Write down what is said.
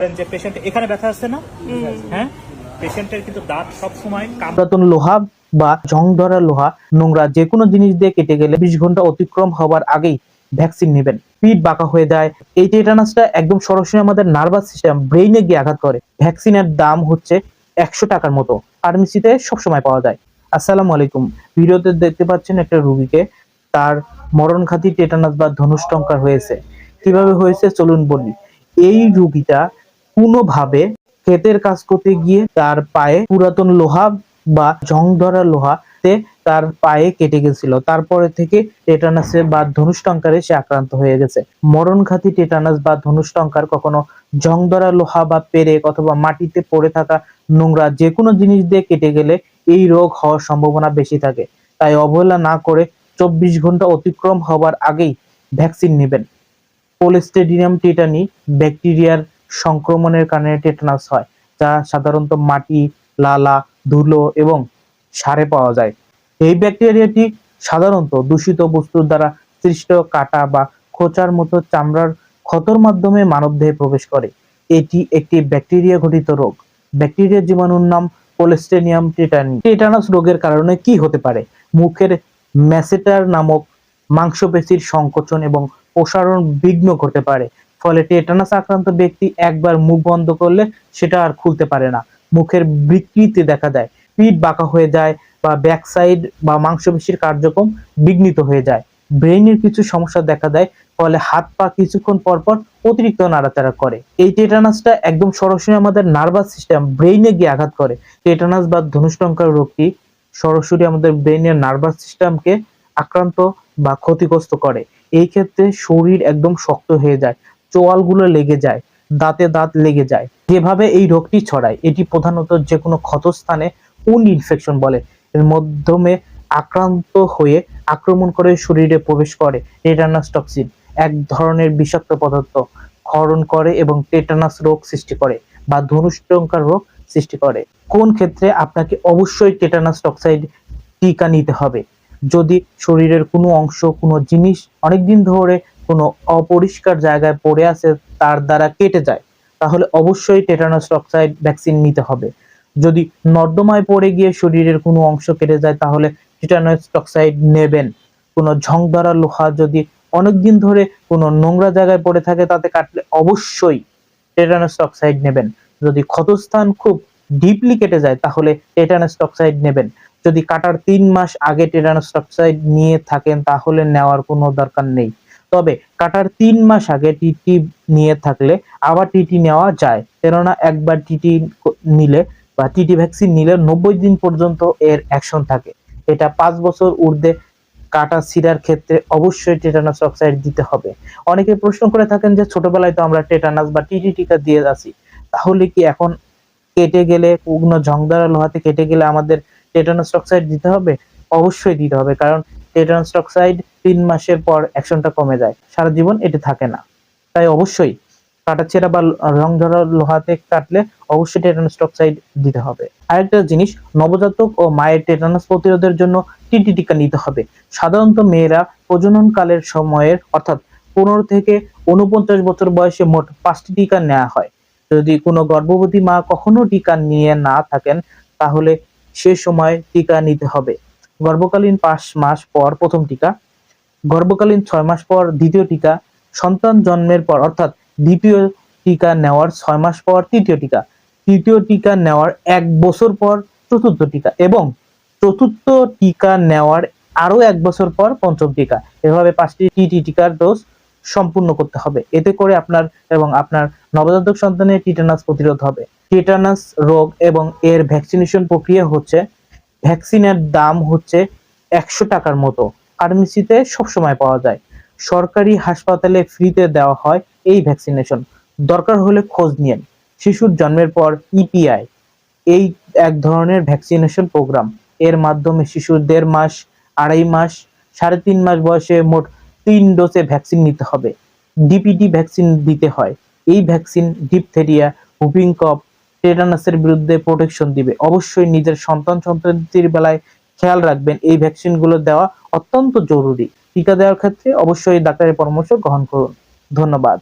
করেন যে পেশেন্ট এখানে ব্যথা আসছে না? হ্যাঁ? পেশেন্টের কিন্তু দাঁত সব সময় লোহা বা জং ধরা লোহা নোংরা যে কোনো জিনিস দিয়ে কেটে গেলে বিশ ঘণ্টা অতিক্রম হওয়ার আগেই ভ্যাকসিন নেবেন। পিঠ বাঁকা হয়ে যায়। এই টেটানাসটা একদম সরাসরি আমাদের নার্ভাস সিস্টেম ব্রেইনে গিয়ে আঘাত করে। ভ্যাকসিনের দাম হচ্ছে একশো টাকার মতো। ফার্মেসিতে সবসময় পাওয়া যায়। আসসালামু আলাইকুম। ভিডিওতে দেখতে পাচ্ছেন একটা রুগীকে। তার মরণঘাতী টেটানাস বা ধনুষ্টঙ্কার হয়েছে। কীভাবে হয়েছে? চলুন বলি। এই রুগীটা কোনোভাবে ক্ষেতের কাজ করতে গিয়ে তার পায়ে পুরাতন লোহা বা জং ধরা লোহাতে তার পায়ে কেটে গেছিল। তারপরে থেকে টেটানাসে বা ধনুষ্টঙ্কারে সে আক্রান্ত হয়ে গেছে। মরণঘাতী টেটানাস বা ধনুষ্টঙ্কার কখনো জং ধরা লোহা বা পেরেক অথবা মাটিতে পড়ে থাকা নোংরা যে কোনো জিনিস দিয়ে কেটে গেলে এই রোগ হওয়ার সম্ভাবনা বেশি থাকে। তাই অবহেলা না করে চব্বিশ ঘণ্টা অতিক্রম হওয়ার আগেই ভ্যাকসিন নেবেন। কোলেস্টেডিয়াম টেটানি ব্যাকটেরিয়ার সংক্রমণের কারণে টেটানাস হয়, যা সাধারণত মাটি, লালা, ধুলো এবং সারে পাওয়া যায়। এই ব্যাকটেরিয়াটি সাধারণত দূষিত বস্তুর দ্বারা সৃষ্ট কাটা বা খোঁচার মতো চামড়ার ক্ষতর মাধ্যমে মানবদেহে প্রবেশ করে। এটি একটি ব্যাকটেরিয়া ঘটিত রোগ। ব্যাকটেরিয়া জীবাণুর নাম কোলেস্টেনিয়াম টেটানি টেটানাস রোগের কারণে কি হতে পারে? মুখের ম্যাসেটার নামক মাংসপেশির সংকোচন এবং প্রসারণ বিঘ্ন করতে পারে ফলে টেটানাস আক্রান্ত ব্যক্তি একবার মুখ বন্ধ করলে সেটা আর খুলতে পারে না। মুখের বিকৃতি দেখা দেয়। পিঠ বাঁকা হয়ে যায় বা ব্যাক সাইড বা মাংসপেশির কার্যক্রম বিঘ্নিত হয়ে যায়। ব্রেইনের কিছু সমস্যা দেখা দেয়, ফলে হাত পা কিছুক্ষণ পর পর অতিরিক্ত নাড়াচাড়া করে। এই টেটানাসটা একদম সরাসরি আমাদের নার্ভাস সিস্টেম ব্রেইনে গিয়ে আঘাত করে। টেটানাস বা ধনুষ্টঙ্কার রোগটি সরাসরি আমাদের ব্রেইনের নার্ভাস সিস্টেমকে আক্রান্ত বা ক্ষতিগ্রস্ত করে। এই ক্ষেত্রে শরীর একদম শক্ত হয়ে যায়। চোয়ালগুলো লেগে যায়, দাঁতে দাঁত লেগে যায়। যেভাবে এই রোগটি ছড়ায়, এটি প্রধানত যে কোনো ক্ষতস্থানে উন্ড ইনফেকশন বলে, এর মাধ্যমে আক্রান্ত হয়ে আক্রমণ করে শরীরে প্রবেশ করে টেটানাস টক্সিন এক ধরনের বিষাক্ত পদার্থ ক্ষরণ করে এবং টেটানাস রোগ সৃষ্টি করে বা ধনুষ্টঙ্কার রোগ সৃষ্টি করে। কোন ক্ষেত্রে আপনাকে অবশ্যই টেটানাস টক্সাইড টিকা নিতে হবে? যদি শরীরের কোনো অংশ, কোনো জিনিস অনেকদিন ধরে অপরিষ্কার জায়গায় পড়ে আছে, তার দ্বারা কেটে যায়, তাহলে অবশ্যই টেটানাস অক্সাইড ভ্যাকসিন নিতে হবে। যদি নর্দমায় পড়ে গিয়ে শরীরের কোনো অংশ কেটে যায়, তাহলে টিটানাস টক্সাইড নেবেন। কোনো ঝং ধরা লোহা যদি অনেকদিন ধরে কোনো নোংরা জায়গায় পড়ে থাকে, তাতে কাটলে অবশ্যই টেটানাস অক্সাইড নেবেন। যদি ক্ষতস্থান খুব ডিপলি কেটে যায়, তাহলে টেটানাস অক্সাইড নেবেন। যদি কাটার তিন মাস আগে টেটানাস অক্সাইড নিয়ে থাকেন, তাহলে নেওয়ার কোনো দরকার নেই। তবে কাটার তিন মাস আগে টিটি নিয়ে থাকলে আবার টিটি নেওয়া যায়। কেননা একবার টিটি নিলে বা টিটি ভ্যাকসিন নিলে নব্বই দিন পর্যন্ত এর অ্যাকশন থাকে। এটা পাঁচ বছর ঊর্ধ্বে কাটা সিরার ক্ষেত্রে অবশ্যই টেটানাস অক্সাইড দিতে হবে। অনেকে প্রশ্ন করে থাকেন যে ছোটবেলায় তো আমরা টেটানাস বা টিটি টিকা দিয়ে আছি তাহলে কি এখন কেটে গেলে কোনো জংদারা লোহাতে কেটে গেলে আমাদের টেটানাস অক্সাইড দিতে হবে? অবশ্যই দিতে হবে। কারণ টেটানাস অক্সাইড তিন মাসের পর অ্যাকশনটা কমে যায়। সারা জীবন এটা থাকে না। তাই অবশ্যই কাটাছেঁড়া বা রং ধরা লোহাতে কাটলে অবশ্যই টেটানাস অক্সাইড দিতে হবে। আরেকটা জিনিস, নবজাতক ও মায়ের টেটানাস প্রতিরোধের জন্য টিটি টিকা নিতে হবে। সাধারণত মেয়েরা প্রজননকালের সময়ের, অর্থাৎ পনেরো থেকে উনপঞ্চাশ বছর বয়সে মোট পাঁচটি টিকা নেওয়া হয়। যদি কোনো গর্ভবতী মা কখনো টিকা নিয়ে না থাকেন, তাহলে সে সময় টিকা নিতে হবে। গর্ভকালীন পাঁচ মাস পর প্রথম টিকা, গর্ভকালীন ছয় মাস পর দ্বিতীয় টিকা, সন্তান জন্মের পর, অর্থাৎ দ্বিতীয় টিকা নেওয়ার ছয় মাস পর তৃতীয় টিকা তৃতীয় টিকা নেওয়ার এক বছর পর চতুর্থ টিকা এবং চতুর্থ টিকা নেওয়ার আরও এক বছর পর পঞ্চম টিকা। এভাবে পাঁচটি টিটি টিকার ডোজ সম্পূর্ণ করতে হবে। এতে করে আপনার এবং আপনার নবজাতক সন্তানের টিটানাস প্রতিরোধ হবে। টিটানাস রোগ এবং এর ভ্যাকসিনেশন প্রক্রিয়া হচ্ছে ভ্যাকসিনের দাম হচ্ছে একশো টাকার মতো। ফার্মেসিতে সবসময় পাওয়া যায়। সরকারি হাসপাতালে ফ্রিতে দেওয়া হয় এই ভ্যাকসিনেশন। দরকার হলে খোঁজ নিন শিশুর জন্মের পর ইপিআই এই এক ধরনের ভ্যাকসিনেশন প্রোগ্রাম। এর মাধ্যমে শিশুর দেড় মাস, আড়াই মাস, সাড়ে তিন মাস বয়সে মোট তিন ডোজে ভ্যাকসিন নিতে হবে। ডিপিটি ভ্যাকসিন দিতে হয়। এই ভ্যাকসিন ডিপথেরিয়া হুপিং কপ টেটানাসের বিরুদ্ধে প্রোটেকশন দিবে। অবশ্যই নিজের সন্তান সন্ততির বেলায় খেয়াল রাখবেন, এই ভ্যাকসিনগুলো দেওয়া অত্যন্ত জরুরি। টিকা দেওয়ার ক্ষেত্রে অবশ্যই ডাক্তারের পরামর্শ গ্রহণ করুন। ধন্যবাদ।